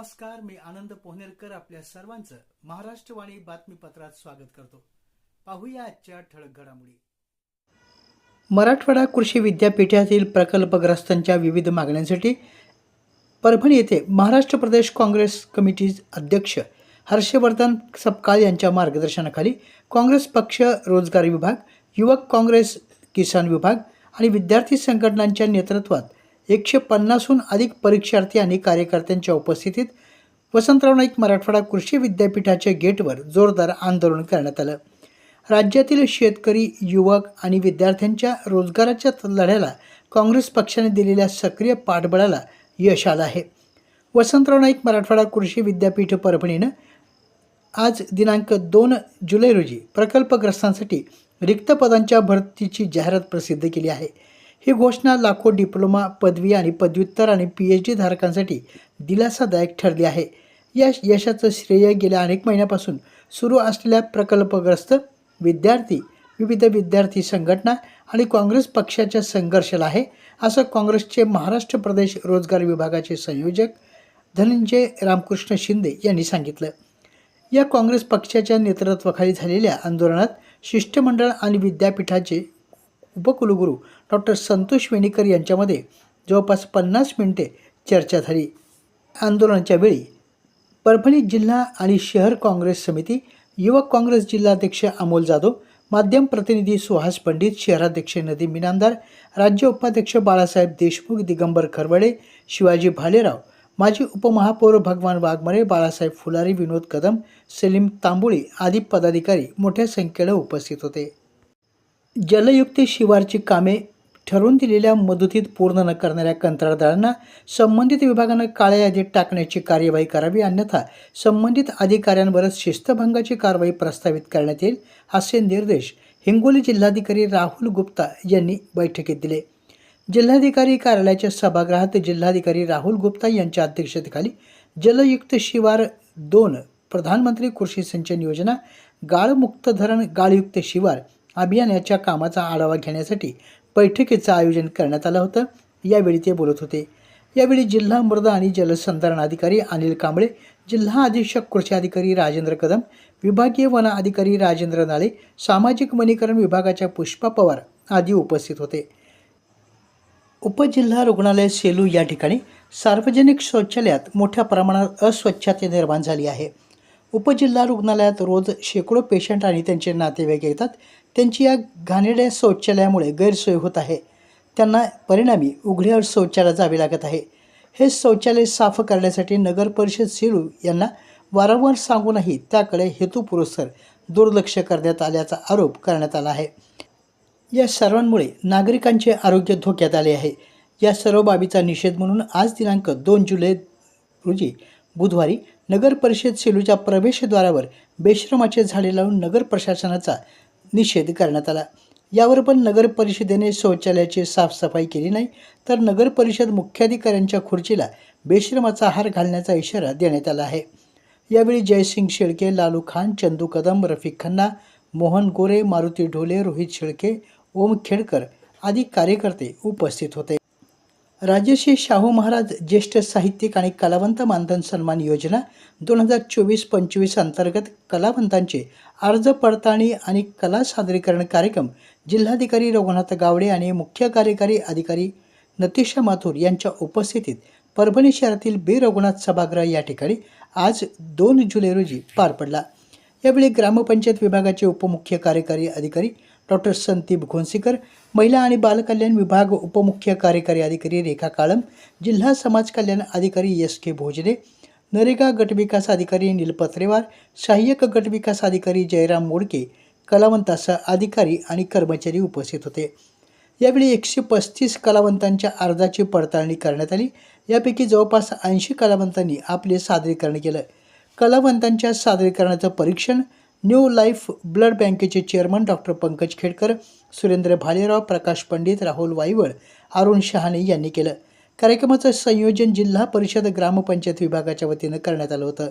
नमस्कार मी आनंद पोहनेरकर आपल्या सर्वांचं महाराष्ट्रवाणी बातमीपत्रात स्वागत करतो. पाहूया आजच्या ठळक घडामोडी. मराठवाडा कृषी विद्यापीठातील प्रकल्पग्रस्तांच्या विविध मागण्यांसाठी परभणी येथे महाराष्ट्र प्रदेश काँग्रेस कमिटी अध्यक्ष हर्षवर्धन सपकाळ यांच्या मार्गदर्शनाखाली काँग्रेस पक्ष रोजगार विभाग युवक काँग्रेस किसान विभाग आणि विद्यार्थी संघटनांच्या नेतृत्वात एकशे पन्नासहून अधिक परीक्षार्थी आणि कार्यकर्त्यांच्या उपस्थितीत वसंतराव नाईक मराठवाडा कृषी विद्यापीठाच्या गेटवर जोरदार आंदोलन करण्यात आलं. राज्यातील शेतकरी युवक आणि विद्यार्थ्यांच्या रोजगाराच्या लढ्याला काँग्रेस पक्षाने दिलेल्या सक्रिय पाठबळाला यश आलं आहे. वसंतराव नाईक मराठवाडा कृषी विद्यापीठ परभणीनं आज दिनांक दोन जुलै रोजी प्रकल्पग्रस्तांसाठी रिक्त पदांच्या भरतीची जाहिरात प्रसिद्ध केली आहे. ही घोषणा लाखो डिप्लोमा पदवी आणि पदव्युत्तर आणि पी एच डी धारकांसाठी दिलासादायक ठरली आहे. या यशाचं श्रेय गेल्या अनेक महिन्यापासून सुरू असलेल्या प्रकल्पग्रस्त विद्यार्थी विविध विद्यार्थी संघटना आणि काँग्रेस पक्षाच्या संघर्षाला आहे असं काँग्रेसचे महाराष्ट्र प्रदेश रोजगार विभागाचे संयोजक धनंजय रामकृष्ण शिंदे यांनी सांगितलं. या काँग्रेस पक्षाच्या नेतृत्वाखाली झालेल्या आंदोलनात शिष्टमंडळ आणि विद्यापीठाचे उपकुलगुरू डॉक्टर संतोष वेणीकर यांच्यामध्ये जवळपास पन्नास मिनिटे चर्चा झाली. आंदोलनाच्या वेळी परभणी जिल्हा आणि शहर काँग्रेस समिती युवक काँग्रेस जिल्हाध्यक्ष अमोल जाधव माध्यम प्रतिनिधी सुहास पंडित शहराध्यक्ष नदीम मिनामदार राज्य उपाध्यक्ष बाळासाहेब देशमुख दिगंबर खरवडे शिवाजी भालेराव माजी उपमहापौर भगवान वाघमारे बाळासाहेब फुलारी विनोद कदम सलीम तांबुळी आदी पदाधिकारी मोठ्या संख्येनं उपस्थित होते. जलयुक्त शिवारची कामे ठरवून दिलेल्या मुदतीत पूर्ण न करणाऱ्या कंत्राटदारांना संबंधित विभागानं काळ्या यादीत टाकण्याची कार्यवाही करावी अन्यथा संबंधित अधिकाऱ्यांवरच शिस्तभंगाची कारवाई प्रस्तावित करण्यात येईल असे निर्देश हिंगोली जिल्हाधिकारी राहुल गुप्ता यांनी बैठकीत दिले. जिल्हाधिकारी कार्यालयाच्या सभागृहात जिल्हाधिकारी राहुल गुप्ता यांच्या अध्यक्षतेखाली जलयुक्त शिवार दोन प्रधानमंत्री कृषी सिंचन योजना गाळमुक्त धरण गाळयुक्त शिवार अभियानाच्या कामाचा आढावा घेण्यासाठी बैठकीचं आयोजन करण्यात आलं होतं. यावेळी ते बोलत होते. यावेळी जिल्हा मृदा आणि जलसंधारण अधिकारी अनिल कांबळे जिल्हा अधीक्षक कृषी अधिकारी राजेंद्र कदम विभागीय वन अधिकारी राजेंद्र नाळे सामाजिक वनीकरण विभागाच्या पुष्पा पवार आदी उपस्थित होते. उपजिल्हा रुग्णालय सेलू या ठिकाणी सार्वजनिक शौचालयात मोठ्या प्रमाणात अस्वच्छता निर्माण झाली आहे. उपजिल्हा रुग्णालयात रोज शेकडो पेशंट आणि त्यांचे नातेवाईक येतात. त्यांची या घाणेरड्या शौचालयामुळे गैरसोय होत आहे. त्यांना परिणामी उघड्यावर शौचाला जावे लागत आहे. हे शौचालय साफ करण्यासाठी नगर परिषद सेलू यांना वारंवार सांगूनही त्याकडे हेतुपुरस्सर दुर्लक्ष करण्यात आल्याचा आरोप करण्यात आला आहे. या सर्वांमुळे नागरिकांचे आरोग्य धोक्यात आले आहे. या सर्व बाबीचा निषेध म्हणून आज दिनांक दोन जुलै रोजी बुधवारी नगर परिषद सेलूच्या प्रवेशद्वारावर बेश्रमाचे झाडे लावून नगर प्रशासनाचा निषेध करण्यात आला. यावर पण नगर परिषदेने शौचालयाची साफसफाई केली नाही तर नगर परिषद मुख्याधिकाऱ्यांच्या खुर्चीला बेश्रमाचा हार घालण्याचा इशारा देण्यात आला आहे. यावेळी जयसिंग शेळके लालू खान चंदू कदम रफिक खन्ना मोहन गोरे मारुती ढोले रोहित शेळके ओम खेडकर आदी कार्यकर्ते उपस्थित होते. राजश्री शाहू महाराज ज्येष्ठ साहित्यिक आणि कलावंत मानधन सन्मान योजना दोन हजार चोवीस पंचवीस अंतर्गत कलावंतांचे अर्ज पडताळणी आणि कला सादरीकरण कार्यक्रम जिल्हाधिकारी रघुनाथ गावडे आणि मुख्य कार्यकारी अधिकारी नतीशा माथुर यांच्या उपस्थितीत परभणी शहरातील बे रघुनाथ सभागृह या ठिकाणी आज दोन जुलै रोजी पार पडला. यावेळी ग्रामपंचायत विभागाचे उपमुख्य कार्यकारी अधिकारी डॉक्टर संदीप घोणसीकर महिला आणि बालकल्याण विभाग उपमुख्य कार्यकारी अधिकारी रेखा काळम जिल्हा समाज कल्याण अधिकारी एस के भोजने नरेगा गटविकास अधिकारी नील पत्रेवार सहाय्यक गटविकास अधिकारी जयराम मोडके कलावंतासह अधिकारी आणि कर्मचारी उपस्थित होते. यावेळी एकशे पस्तीस कलावंतांच्या अर्जाची पडताळणी करण्यात आली. यापैकी जवळपास ऐंशी कलावंतांनी आपले सादरीकरण केलं. कलावंतांच्या सादरीकरणाचं परीक्षण न्यू लाईफ ब्लड बँकेचे चेअरमन डॉक्टर पंकज खेडकर सुरेंद्र भालेराव प्रकाश पंडित राहुल वाईवळ अरुण शहाणे यांनी केलं. कार्यक्रमाचं संयोजन जिल्हा परिषद ग्रामपंचायत विभागाच्या वतीनं करण्यात आलं होतं.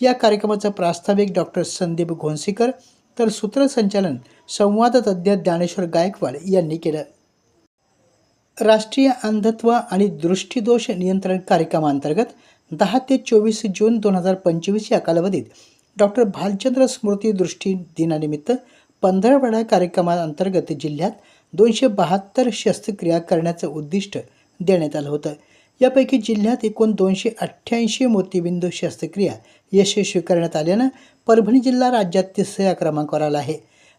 या कार्यक्रमाचं प्रास्ताविक डॉक्टर संदीप घोणसीकर तर सूत्रसंचालन संवादतज्ञ ज्ञानेश्वर गायकवाड यांनी केलं. राष्ट्रीय अंधत्व आणि दृष्टीदोष नियंत्रण कार्यक्रमांतर्गत दहा ते चोवीस जून दोन हजार पंचवीस या कालावधीत डॉक्टर भालचंद्र स्मृती दृष्टी दिनानिमित्त पंधरवडा कार्यक्रमाअंतर्गत जिल्ह्यात दोनशे बहात्तर शस्त्रक्रिया करण्याचं उद्दिष्ट देण्यात आलं होतं. यापैकी जिल्ह्यात एकूण दोनशे अठ्ठ्याऐंशी मोतीबिंदू शस्त्रक्रिया यशस्वी करण्यात आल्यानं परभणी जिल्हा राज्यात तिसऱ्या क्रमांकावर आला आहे.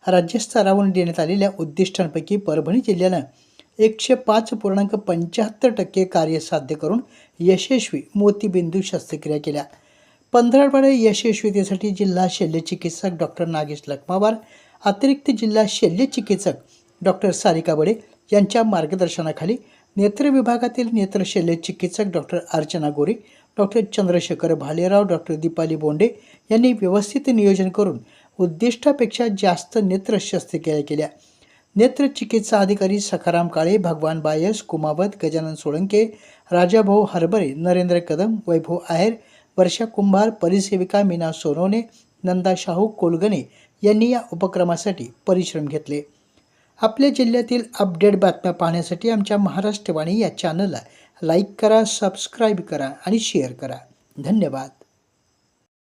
राज्यस्तरावरून देण्यात आलेल्या उद्दिष्टांपैकी परभणी जिल्ह्यानं एकशे पाच पूर्णांक पंच्याहत्तर टक्के कार्य साध्य करून यशस्वी मोतीबिंदू शस्त्रक्रिया केल्या. पंधरवडा यशस्वीतेसाठी जिल्हा शल्यचिकित्सक डॉक्टर नागेश लखमावार अतिरिक्त जिल्हा शल्यचिकित्सक डॉक्टर सारिका बडे यांच्या मार्गदर्शनाखाली नेत्र विभागातील नेत्र शल्यचिकित्सक doctor Archana Gore doctor Chandrashekhar Bhalerao doctor Deepali Bonde यांनी व्यवस्थित नियोजन करून उद्दिष्टापेक्षा जास्त नेत्र शस्त्रक्रिया केल्या. नेत्र चिकित्सा अधिकारी सखाराम काळे भगवान बायस कुमावत गजानन सोळंके राजाभाऊ हरबरे नरेंद्र कदम वैभव आहेर वर्षा कुंभार परिसेविका मीना सोनवणे नंदा शाहू कोलगणे यांनी या उपक्रमासाठी परिश्रम घेतले. आपल्या जिल्ह्यातील अपडेट बातम्या पाहण्यासाठी आमच्या महाराष्ट्रवाणी या चॅनलला लाईक करा सबस्क्राईब करा आणि शेअर करा. धन्यवाद.